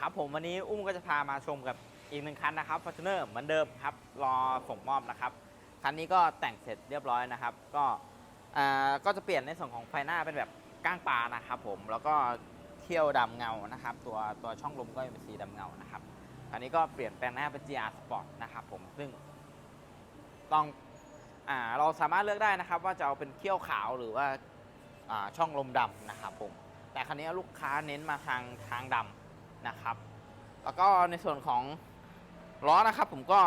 ครับผมวันนี้อุ้มก็จะพามาชมกับอีกหนึ่งคันนะครับ Fortuner เหมือนเดิมครับ รอส่งมอบนะครับ คันนี้ก็แต่งเสร็จเรียบร้อยนะครับ ก็อ่าก็จะเปลี่ยนในส่วนของไฟหน้าเป็นแบบก้างปลานะครับผมแล้วก็เที่ยวดำเงานะครับ ตัวตัวช่องลมก็เป็นสีดำเงานะครับอันนี้ก็เปลี่ยนแปลงหน้าเป็น GR Sport นะครับผมซึ่งต้องอเราสามารถเลือกได้นะครับ ว่าจะเอาเป็นเขี้ยวขาวหรือว่าอ่าช่องลมดำนะครับผมแต่คันนี้ลูกค้าเน้นมาทางทางดำ นะครับ แล้วก็ในส่วนของล้อนะครับ ผมก็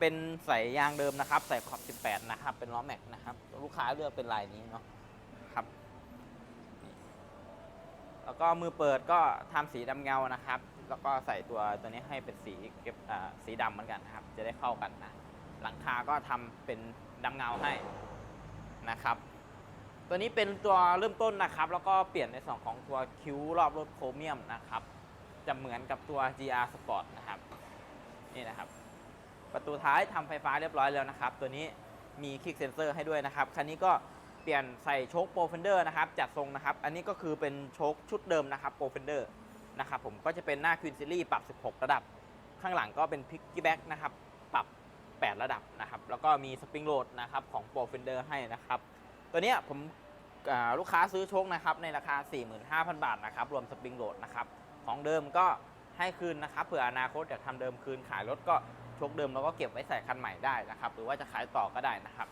เป็นใส่ยางเดิมนะครับใส่ขอบ 18 นะครับ เป็นล้อแม็กนะครับ ลูกค้าเลือกเป็นลายนี้เนาะครับ แล้วก็มือเปิดก็ทำสีดำเงานะครับ แล้วก็ใส่ตัวตัวนี้ให้เป็นสีเก็บสีดำเหมือนกันนะครับ จะได้เข้ากันนะหลังคาก็ทำเป็นดำเงาให้นะครับ ตัวนี้เป็นตัวเริ่มต้นนะครับ แล้วก็เปลี่ยนในส่วนของตัวคิ้วรอบรถโครเมียมนะครับ จะเหมือนกับตัว GR Sport นะครับนี่นะครับ ประตูท้ายทำไฟฟ้าเรียบร้อยแล้วนะครับ ตัวนี้มีคลิกเซนเซอร์ให้ด้วยนะครับ คันนี้ก็เปลี่ยนใส่โชคโปรเฟนเดอร์นะครับ จัดทรงนะครับ อันนี้ก็คือเป็นโชคชุดเดิมนะครับโปรเฟนเดอร์นะครับผมก็จะเป็นหน้าควินซิลี่ปรับ 16 ระดับ ข้างหลังก็เป็นพิกกี้แบ็กนะครับ ปรับ 8 ระดับนะครับ แล้วก็มีสปริงโหลดนะครับของโปรเฟนเดอร์ให้นะครับ ตัวนี้ผมลูกค้าซื้อโชคนะครับในราคา 45,000 บาทนะครับ รวมสปริงโหลดนะครับ ของเดิมก็ให้คืนนะครับเผื่ออนาคตอยากทำเดิมคืนขายรถก็โชคเดิมเราก็เก็บไว้ใส่คันใหม่ได้นะครับ หรือว่าจะขายต่อก็ได้นะครับ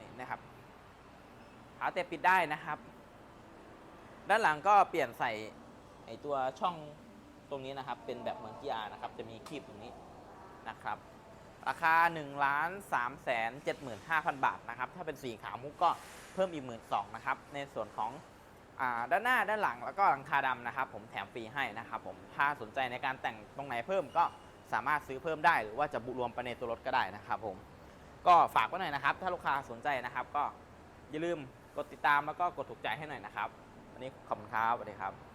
นี่นะครับขาเตะปิดได้นะครับ ด้านหลังก็เปลี่ยนใส่ไอตัวช่องตรงนี้นะครับ เป็นแบบเหมือนกีอาร์นะครับ จะมีคลีบตรงนี้นะครับ ราคา1นึ่งล้านสามแสนเจ็ดหมื่นห้าพันบาทนะครับ ถ้าเป็นสีขาวมุกก็เพิ่มอีกหมื่นสองนะครับ ในส่วนของ ด้านหน้าด้านหลังแล้วก็หลังคาดำนะครับ ผมแถมฟรีให้นะครับผมถ้าสนใจในการแต่งตรงไหนเพิ่มก็สามารถซื้อเพิ่มได้ หรือว่าจะบุรวมไปในตัวรถก็ได้นะครับผมก็ฝากไว้หน่อยนะครับ ถ้าลูกค้าสนใจนะครับ ก็อย่าลืมกดติดตามแล้วก็กดถูกใจให้หน่อยนะครับวันนี้ขอบคุณครับสวัสดีครับ